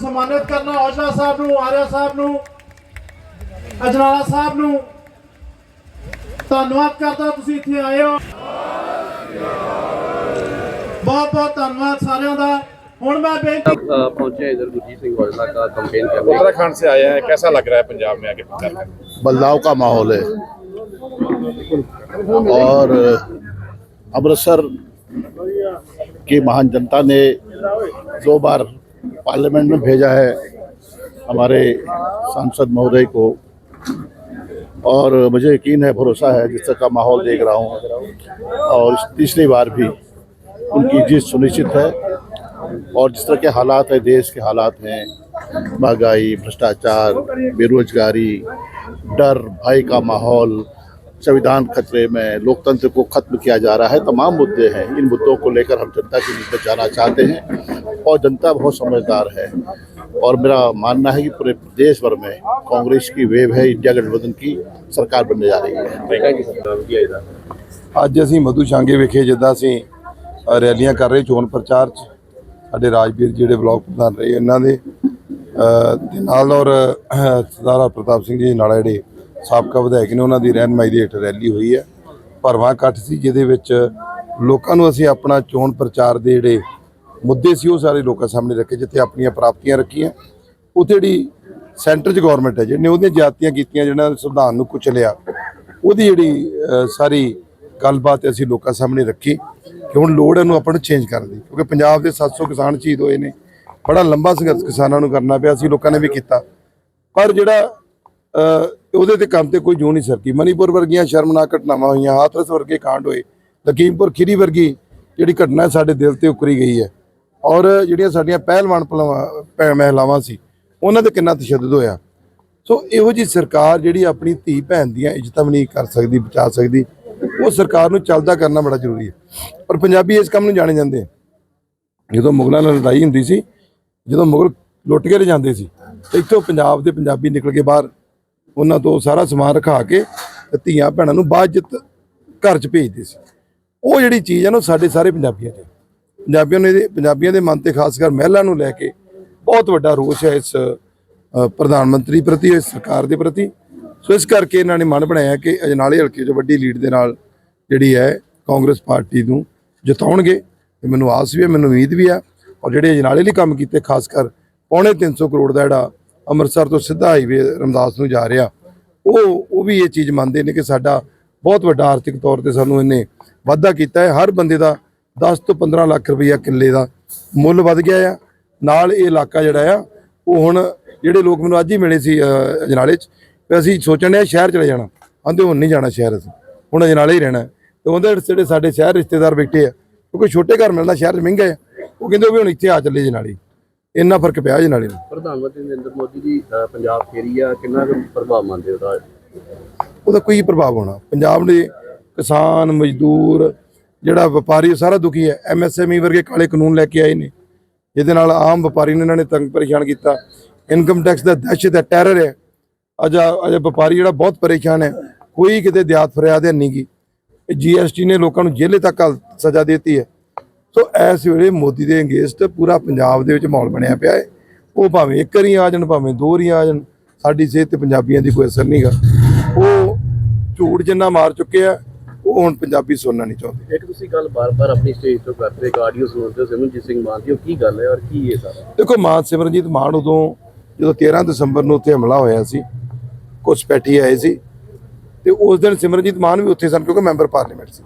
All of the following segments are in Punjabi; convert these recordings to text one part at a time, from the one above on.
ਸਨਮਾਨਿਤ ਕਰਨਾ ਔਜਲਾ ਸਾਹਿਬ ਨੂੰ ਆਰਿਆ ਸਾਹਿਬ ਨੂੰ ਅਜਨਾਲਾ ਸਾਹਿਬ ਨੂੰ ਧੰਨਵਾਦ ਕਰਦਾ ਤੁਸੀਂ ਇੱਥੇ ਆਏ ਹੋ ਬਹੁਤ ਬਹੁਤ ਧੰਨਵਾਦ ਸਾਰਿਆਂ ਦਾ ਹੁਣ ਮੈਂ ਬੇਨਤੀ अ, पहुंचे इधर गुरजीत सिंह औजला का कंपेन करने उत्तराखंड से आया है कैसा लग रहा है पंजाब में आके प्रचार करने बदलाव का माहौल है और अमृतसर की महान जनता ने दो बार पार्लियामेंट में भेजा है हमारे सांसद महोदय को। और मुझे यकीन है, भरोसा है, जिस तरह का माहौल देख रहा हूँ, और तीसरी बार भी उनकी जीत सुनिश्चित है। और जिस तरह के हालात है, देश के हालात हैं, महँगाई, भ्रष्टाचार, बेरोजगारी, डर, भय का माहौल, संविधान खतरे में, लोकतंत्र को खत्म किया जा रहा है, तमाम मुद्दे हैं। इन मुद्दों को लेकर हम जनता के बीच में जाना चाहते हैं। और जनता बहुत समझदार है और मेरा मानना है कि पूरे देश भर में कांग्रेस की वेव है इंडिया गठबंधन की सरकार बनने जा रही है थैंक यू सर किया इधर ਅੱਜ ਅਸੀਂ ਮਧੂ ਸ਼ਾਂਗੇ ਵਿਖੇ ਜਿੱਦਾਂ ਅਸੀਂ ਅ, ਰੈਲੀਆਂ ਕਰ ਰਹੇ ਚੋਣ ਪ੍ਰਚਾਰ 'ਚ ਸਾਡੇ ਰਾਜਵੀਰ ਜਿਹੜੇ ਬਲਾਕ ਪ੍ਰਧਾਨ ਰਹੇ ਇਹਨਾਂ ਦੇ ਅ, ਦੇ ਨਾਲ ਔਰ ਅ, ਸਰਦਾਰ ਪ੍ਰਤਾਪ ਸਿੰਘ ਜੀ ਨਾਲਾ ਜਿਹੜੇ ਸਾਬਕਾ ਵਿਧਾਇਕ ਨੇ ਉਹਨਾਂ ਦੀ ਰਹਿਨਮਾਈ ਦੇ ਹੇਠ ਰੈਲੀ ਹੋਈ ਹੈ ਭਰਵਾਂ ਇਕੱਠ ਸੀ ਜਿਹਦੇ ਵਿੱਚ ਲੋਕਾਂ ਨੂੰ ਅਸੀਂ ਆਪਣਾ ਚੋਣ ਪ੍ਰਚਾਰ ਦੇ ਜਿਹੜੇ ਮੁੱਦੇ ਸੀ ਉਹ ਸਾਰੇ ਲੋਕਾਂ ਸਾਹਮਣੇ ਰੱਖੇ, ਜਿੱਥੇ ਆਪਣੀਆਂ ਪ੍ਰਾਪਤੀਆਂ ਰੱਖੀਆਂ। ਉੱਥੇ ਜਿਹੜੀ ਸੈਂਟਰ 'ਚ ਗਵਰਨਮੈਂਟ ਹੈ, ਜਿਹਨੇ ਉਹਦੀਆਂ ਜਾਤੀਆਂ ਕੀਤੀਆਂ, ਜਿਹਨਾਂ ਸੰਵਿਧਾਨ ਨੂੰ ਕੁਚਲਿਆ, ਉਹਦੀ ਜਿਹੜੀ ਸਾਰੀ ਗੱਲਬਾਤ ਅਸੀਂ ਲੋਕਾਂ ਸਾਹਮਣੇ ਰੱਖੀ ਕਿ ਹੁਣ ਲੋੜ ਹੈ ਨੂੰ ਆਪਾਂ ਨੂੰ ਚੇਂਜ ਕਰਨ ਦੀ। ਕਿਉਂਕਿ ਪੰਜਾਬ ਦੇ 700 ਕਿਸਾਨ ਸ਼ਹੀਦ ਹੋਏ ਨੇ। ਬੜਾ ਲੰਬਾ ਸੰਘਰਸ਼ ਕਿਸਾਨਾਂ ਨੂੰ ਕਰਨਾ ਪਿਆ, ਅਸੀਂ ਲੋਕਾਂ ਨੇ ਵੀ ਕੀਤਾ। ਪਰ ਜਿਹੜਾ ਉਹਦੇ ਤੇ ਕੰਮ ਤੇ ਕੋਈ ਜੂ ਨਹੀਂ ਸਰਕੀ। ਮਨੀਪੁਰ ਵਰਗੀਆਂ ਸ਼ਰਮਨਾਕ ਘਟਨਾਵਾਂ ਹੋਈਆਂ, ਹਾਥਰਸ ਵਰਗੇ ਕਾਂਡ ਹੋਏ, ਲਖੀਮਪੁਰ ਖੀਰੀ ਵਰਗੀ ਜਿਹੜੀ ਘਟਨਾ ਸਾਡੇ ਦਿਲ ਤੇ ਉਕਰੀ ਗਈ ਹੈ ਔਰ ਜਿਹੜੀਆਂ ਸਾਡੀਆਂ ਪਹਿਲਵਾਨ ਭਲਵਾ- ਭੈ- ਮਹਿਲਾਵਾਂ ਸੀ, ਉਹਨਾਂ ਤੇ ਕਿੰਨਾ ਤਸ਼ੱਦਦ ਹੋਇਆ? ਸੋ ਇਹੋ ਜੀ ਸਰਕਾਰ ਜਿਹੜੀ ਆਪਣੀ ਧੀ ਭੈਣ ਦੀਆਂ ਇੱਜ਼ਤਾਂ ਵੀ ਨਹੀਂ ਕਰ ਸਕਦੀ, ਬਚਾ ਸਕਦੀ, ਉਹ ਸਰਕਾਰ ਨੂੰ ਚੱਲਦਾ ਕਰਨਾ ਬੜਾ ਜ਼ਰੂਰੀ ਹੈ। ਔਰ ਪੰਜਾਬੀ ਇਸ ਕੰਮ ਨੂੰ ਜਾਣੇ ਜਾਂਦੇ ਆ। ਜਦੋਂ ਮੁਗਲਾਂ ਨਾਲ ਲੜਾਈ ਹੁੰਦੀ ਸੀ, ਜਦੋਂ ਮੁਗਲ ਲੁੱਟ ਕੇ ਲੈ ਜਾਂਦੇ ਸੀ, ਤੇ ਇੱਥੋਂ ਪੰਜਾਬ ਦੇ ਪੰਜਾਬੀ ਨਿਕਲ ਕੇ ਬਾਹਰ, ਉਹਨਾਂ ਤੋਂ ਸਾਰਾ ਸਮਾਨ ਰਖਾ ਕੇ ਧੀਆਂ ਭੈਣਾਂ ਨੂੰ ਬਾਅਦ ਘਰ 'ਚ ਭੇਜਦੇ ਸੀ। ਉਹ ਜਿਹੜੀ ਚੀਜ਼ ਹੈ ਨਾ, ਉਹ ਸਾਡੇ ਸਾਰੇ ਪੰਜਾਬੀਆਂ 'ਚ ਪੰਜਾਬੀਆਂ ਨੇ ਪੰਜਾਬੀਆਂ ਦੇ ਮਨ ਤੇ ਖਾਸ ਕਰ ਮਹਿਲਾ ਨੂੰ ਲੈ ਕੇ ਬਹੁਤ ਵੱਡਾ ਰੋਸ ਹੈ ਇਸ ਪ੍ਰਧਾਨ ਮੰਤਰੀ ਪ੍ਰਤੀ, ਇਸ ਸਰਕਾਰ ਦੇ ਪ੍ਰਤੀ। ਸੋ ਇਸ ਕਰਕੇ ਇਹਨਾਂ ਨੇ ਮਨ ਬਣਾਇਆ ਕਿ ਅਜਨਾਲੇ ਹਲਕੇ 'ਚ ਵੱਡੀ ਲੀਡ ਦੇ ਨਾਲ ਜਿਹੜੀ ਹੈ ਕਾਂਗਰਸ ਪਾਰਟੀ ਨੂੰ ਜਿਤਾਉਣਗੇ। ਤੇ ਮੈਨੂੰ ਆਸ ਵੀ ਹੈ, ਮੈਨੂੰ ਉਮੀਦ ਵੀ ਹੈ ਔਰ ਜਿਹੜੇ ਅਜਨਾਲੇ ਲਈ ਕੰਮ ਕੀਤੇ, ਖਾਸ ਕਰ ਪੌਣੇ 300 ਕਰੋੜ ਦਾ ਜਿਹੜਾ ਅੰਮ੍ਰਿਤਸਰ ਤੋਂ ਸਿੱਧਾ ਹਾਈਵੇ ਰਮਦਾਸ ਨੂੰ ਜਾ ਰਿਹਾ, ਉਹ ਉਹ ਵੀ ਇਹ ਚੀਜ਼ ਮੰਨਦੇ ਨੇ ਕਿ ਸਾਡਾ ਬਹੁਤ ਵੱਡਾ ਆਰਥਿਕ ਤੌਰ ਤੇ ਸਾਨੂੰ ਇਹਨੇ ਵਾਧਾ ਕੀਤਾ ਹੈ। ਹਰ ਬੰਦੇ ਦਾ 10 ਤੋਂ 15 ਲੱਖ ਰੁਪਈਆ ਕਿੱਲੇ ਦਾ ਮੁੱਲ ਵੱਧ ਗਿਆ ਆ। ਨਾਲ ਇਹ ਇਲਾਕਾ ਜਿਹੜਾ ਆ ਉਹ ਹੁਣ ਜਿਹੜੇ ਲੋਕ ਮੈਨੂੰ ਅੱਜ ਹੀ ਮਿਲੇ ਸੀ ਅਜਨਾਲੇ 'ਚ ਅਸੀਂ ਸੋਚਣ ਡਿਆ ਸ਼ਹਿਰ ਚਲੇ ਜਾਣਾ। ਆਂਦੇ ਹੁਣ ਨਹੀਂ ਜਾਣਾ ਸ਼ਹਿਰ ਅਸੀਂ ਹੁਣ ਅਜਨਾਲੇ ਹੀ ਰਹਿਣਾ। ਤੇ ਉਹਦੇ ਜਿਹੜੇ ਸਾਡੇ ਸ਼ਹਿਰ ਰਿਸ਼ਤੇਦਾਰ ਬੈਠੇ ਆ ਕਿਉਂਕਿ ਛੋਟੇ ਘਰ ਮਿਲਣਾ ਸ਼ਹਿਰ 'ਚ ਮਹਿੰਗਾ ਆ। ਉਹ ਕਹਿੰਦੇ ਵੀ ਹੁਣ ਇੱਥੇ ਆ ਚੱਲੇ ਜਨਾਲੇ ਇੰਨਾ ਫ਼ਰਕ ਪਿਆ ਜਨਾਲੇ ਨੂੰ। ਪ੍ਰਧਾਨ ਮੰਤਰੀ ਨਰਿੰਦਰ ਮੋਦੀ ਅ, ਪੰਜਾਬ ਫੇਰੀ ਆ ਕਿੰਨਾ ਕੁ ਪ੍ਰਭਾਵ ਮੰਨਦੇ ਉਹਦਾ? ਉਹਦਾ ਕੋਈ ਪ੍ਰਭਾਵ ਹੋਣਾ। ਪੰਜਾਬ ਦੇ ਕਿਸਾਨ ਮਜ਼ਦੂਰ ਜਿਹੜਾ ਵਪਾਰੀ, ਉਹ ਸਾਰਾ ਦੁਖੀ ਹੈ। ਐਮਐਸਐਮਈ ਵਰਗੇ ਕਾਲੇ ਕਾਨੂੰਨ ਲੈ ਕੇ ਆਏ ਨੇ। ਜਿਹਦੇ ਨਾਲ ਆਮ ਵਪਾਰੀ ਨੂੰ ਇਹਨਾਂ ਨੇ ਤੰਗ ਪਰੇਸ਼ਾਨ ਕੀਤਾ। ਇਨਕਮ ਟੈਕਸ ਦਾ ਦਹਿਸ਼ਤ ਹੈ, ਟੈਰਰ ਹੈ। ਅੱਜ ਅੱਜ ਵਪਾਰੀ ਜਿਹੜਾ ਬਹੁਤ ਪਰੇਸ਼ਾਨ ਹੈ। ਕੋਈ ਕਿਤੇ ਦਿਆਤ ਫਰਿਆਦ ਹੈ ਨਹੀਂ ਗੀ। ਜੀਐਸਟੀ ਨੇ ਲੋਕਾਂ ਨੂੰ ਜੇਲੇ ਤੱਕ ਹਲ- ਸਜ਼ਾ ਦਿੱਤੀ ਹੈ। ਸੋ ਇਸ ਵੇਲੇ ਮੋਦੀ ਦੇ ਅਗੇਂਸਟ ਪੂਰਾ ਪੰਜਾਬ ਦੇ ਵਿੱਚ ਮਾਹੌਲ ਬਣਿਆ ਪਿਆ ਹੈ। ਉਹ ਭਾਵੇਂ ਇੱਕ ਵਾਰੀ ਆ ਜਾਣ, ਭਾਵੇਂ ਦੋ ਵਾਰੀ ਆ ਜਾਣ, ਸਾਡੀ ਸਿਹਤ ਤੇ ਪੰਜਾਬੀਆਂ ਦੀ ਕੋਈ ਅਸਰ ਨਹੀਂਗਾ ਉਹ ਝੂਠ ਜਿੰਨਾ ਮਾਰ ਚੁੱਕੇ ਆ ਉਹ ਹੁਣ ਪੰਜਾਬੀ ਸੁਣਨਾ ਨਹੀਂ ਚਾਹੁੰਦੇ। ਇੱਕ ਤੁਸੀਂ ਗੱਲ ਬਾਰ-ਬਾਰ ਆਪਣੀ ਸਟੇਜ ਤੋਂ ਕਰਦੇ ਇੱਕ ਆਡੀਓ ਸੁਣਦੇ ਹੋ ਸਿਮਰਨਜੀਤ ਸਿੰਘ ਮਾਨ ਦੀ ਉਹ ਕੀ ਗੱਲ ਹੈ ਔਰ ਕੀ ਇਹ ਸਾਰਾ? ਦੇਖੋ ਮਾਨ ਸਿਮਰਨਜੀਤ ਮਾਨ ਉਦੋਂ ਜਦੋਂ 13 ਦਸੰਬਰ ਨੂੰ ਉੱਥੇ ਹਮਲਾ ਹੋਇਆ ਸੀ ਕੁਝ ਪੈਠੀ ਆਏ ਸੀ ਤੇ ਉਸ ਦਿਨ ਸਿਮਰਨਜੀਤ ਮਾਨ ਵੀ ਉੱਥੇ ਸਨ ਕਿਉਂਕਿ ਮੈਂਬਰ ਪਾਰਲੀਮੈਂਟ ਸੀ।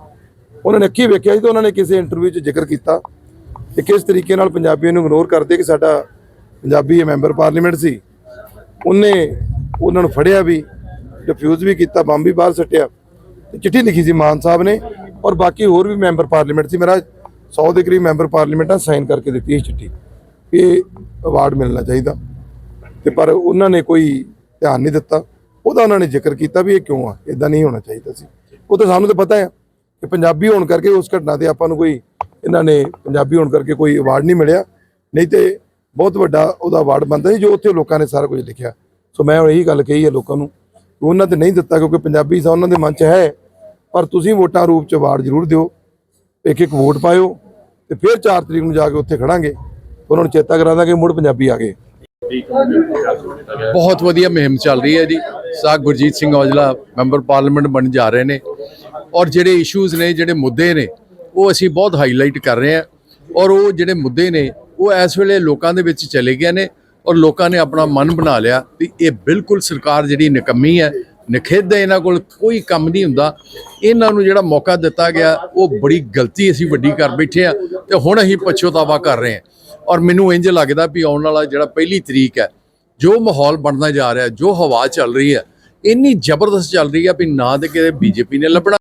ਉਹਨਾਂ ਨੇ ਅੱਖੀ ਵੇਖਿਆ ਸੀ ਤੇ ਉਹਨਾਂ ਨੇ ਕਿਸੇ ਇੰਟਰਵਿਊ 'ਚ ਜ਼ਿਕਰ ਕੀਤਾ ਕਿ ਕਿਸ ਤਰੀਕੇ ਨਾਲ ਪੰਜਾਬੀਆਂ ਨੂੰ ਇਗਨੋਰ ਕਰਦੇ ਕਿ ਸਾਡਾ ਪੰਜਾਬੀ ਇਹ ਮੈਂਬਰ ਪਾਰਲੀਮੈਂਟ ਸੀ। ਉਹਨੇ ਉਹਨਾਂ ਨੂੰ ਫੜਿਆ ਵੀ ਡਿਫਿਊਜ਼ ਵੀ ਕੀਤਾ ਬੰਬ ਵੀ ਬਾਹਰ ਸੱਟਿਆ। ਚਿੱਠੀ ਲਿਖੀ ਸੀ ਮਾਨ ਸਾਹਿਬ ਨੇ ਔਰ ਬਾਕੀ ਹੋਰ ਵੀ ਮੈਂਬਰ ਪਾਰਲੀਮੈਂਟ ਸੀ, ਮੇਰਾ 100 ਦੇ ਕਰੀਬ ਮੈਂਬਰ ਪਾਰਲੀਮੈਂਟਾਂ ਸਾਈਨ ਕਰਕੇ ਦਿੱਤੀ ਸੀ ਚਿੱਠੀ ਇਹ ਅਵਾਰਡ ਮਿਲਣਾ ਚਾਹੀਦਾ। ਤੇ ਪਰ ਉਹਨਾਂ ਨੇ ਕੋਈ ਧਿਆਨ ਨਹੀਂ ਦਿੱਤਾ। ਉਹਦਾ ਉਹਨਾਂ ਨੇ ਜ਼ਿਕਰ ਕੀਤਾ ਵੀ ਇਹ ਕਿਉਂ ਆ ਇਦਾਂ ਨਹੀਂ ਹੋਣਾ ਚਾਹੀਦਾ ਸੀ। ਉਹ ਤਾਂ ਸਾਨੂੰ ਤਾਂ ਪਤਾ ਹੈ ਕਿ ਪੰਜਾਬੀ ਹੋਣ ਕਰਕੇ ਉਸ ਘਟਨਾ ਤੇ ਆਪਾਂ ਨੂੰ ਕੋਈ ਇਹਨਾਂ ਨੇ ਪੰਜਾਬੀ ਹੋਣ ਕਰਕੇ ਕੋਈ ਅਵਾਰਡ ਨਹੀਂ ਮਿਲਿਆ। ਨਹੀਂ ਤੇ ਬਹੁਤ ਵੱਡਾ ਉਹਦਾ ਅਵਾਰਡ ਬਣਦਾ ਸੀ ਜੋ ਉੱਥੇ ਲੋਕਾਂ ਨੇ ਸਾਰਾ ਕੁਝ ਲਿਖਿਆ। ਸੋ ਮੈਂ ਹੁਣ ਇਹੀ ਗੱਲ ਕਹੀ ਹੈ ਲੋਕਾਂ ਨੂੰ ਉਹਨਾਂ ਤੇ ਨਹੀਂ ਦਿੱਤਾ ਕਿਉਂਕਿ ਪੰਜਾਬੀ ਸਾ ਉਹਨਾਂ ਦੇ ਮਨ 'ਚ ਹੈ। ਪਰ ਤੁਸੀਂ ਵੋਟਾਂ ਰੂਪ 'ਚ ਵਾਰ ਜ਼ਰੂਰ ਦਿਓ, ਇੱਕ ਇੱਕ ਵੋਟ ਪਾਇਓ ਤੇ ਫਿਰ 4 ਤਰੀਕ ਨੂੰ ਜਾ ਕੇ ਉੱਥੇ ਖੜਾਂਗੇ ਉਹਨਾਂ ਨੂੰ ਚੇਤਾ ਕਰਾ ਦਾਂਗੇ ਮੁੜ ਪੰਜਾਬੀ ਆ ਗਏ। ਬਹੁਤ ਵਧੀਆ ਮੁਹਿੰਮ ਚੱਲ ਰਹੀ ਹੈ ਜੀ। ਸਾਹ ਗੁਰਜੀਤ ਸਿੰਘ ਔਜਲਾ ਮੈਂਬਰ ਪਾਰਲੀਮੈਂਟ ਬਣ ਜਾ ਰਹੇ ਨੇ ਔਰ ਜਿਹੜੇ ਇਸ਼ੂਜ਼ ਨੇ, ਜਿਹੜੇ ਮੁੱਦੇ ਨੇ, ਉਹ ਅਸੀਂ ਬਹੁਤ ਹਾਈਲਾਈਟ ਕਰ ਰਹੇ ਹਾਂ ਔਰ ਉਹ ਜਿਹੜੇ ਮੁੱਦੇ ਨੇ, ਉਹ ਇਸ ਵੇਲੇ ਲੋਕਾਂ ਦੇ ਵਿੱਚ ਚਲੇ ਗਏ ਨੇ ਔਰ ਲੋਕਾਂ ਨੇ ਆਪਣਾ ਮਨ ਬਣਾ ਲਿਆ ਵੀ ਇਹ ਬਿਲਕੁਲ ਸਰਕਾਰ ਜਿਹੜੀ ਨਿਕੰਮੀ ਹੈ ਨਖਿੱਧ ਇਹਨਾਂ ਕੋਲ ਕੋਈ ਕੰਮ ਨਹੀਂ ਹੁੰਦਾ। ਇਹਨਾਂ ਨੂੰ ਜਿਹੜਾ ਮੌਕਾ ਦਿੱਤਾ ਗਿਆ, ਉਹ ਬੜੀ ਗਲਤੀ ਅਸੀਂ ਵੱਡੀ ਕਰ ਬੈਠੇ ਆ ਤੇ ਹੁਣ ਅਸੀਂ ਪਛਤਾਵਾ ਕਰ ਰਹੇ ਹਾਂ। ਔਰ ਮੈਨੂੰ ਇੰਜ ਲੱਗਦਾ ਵੀ ਆਉਣ ਵਾਲਾ ਜਿਹੜਾ ਪਹਿਲੀ ਤਰੀਕ ਹੈ, ਜੋ ਮਾਹੌਲ ਬਣਦਾ ਜਾ ਰਿਹਾ, ਜੋ ਹਵਾ ਚੱਲ ਰਹੀ ਹੈ, ਇੰਨੀ ਜ਼ਬਰਦਸਤ ਚੱਲ ਰਹੀ ਹੈ ਵੀ ਨਾ ਤੇ ਕਿਤੇ ਬੀਜੇਪੀ ਨੇ ਲੱਭਣਾ।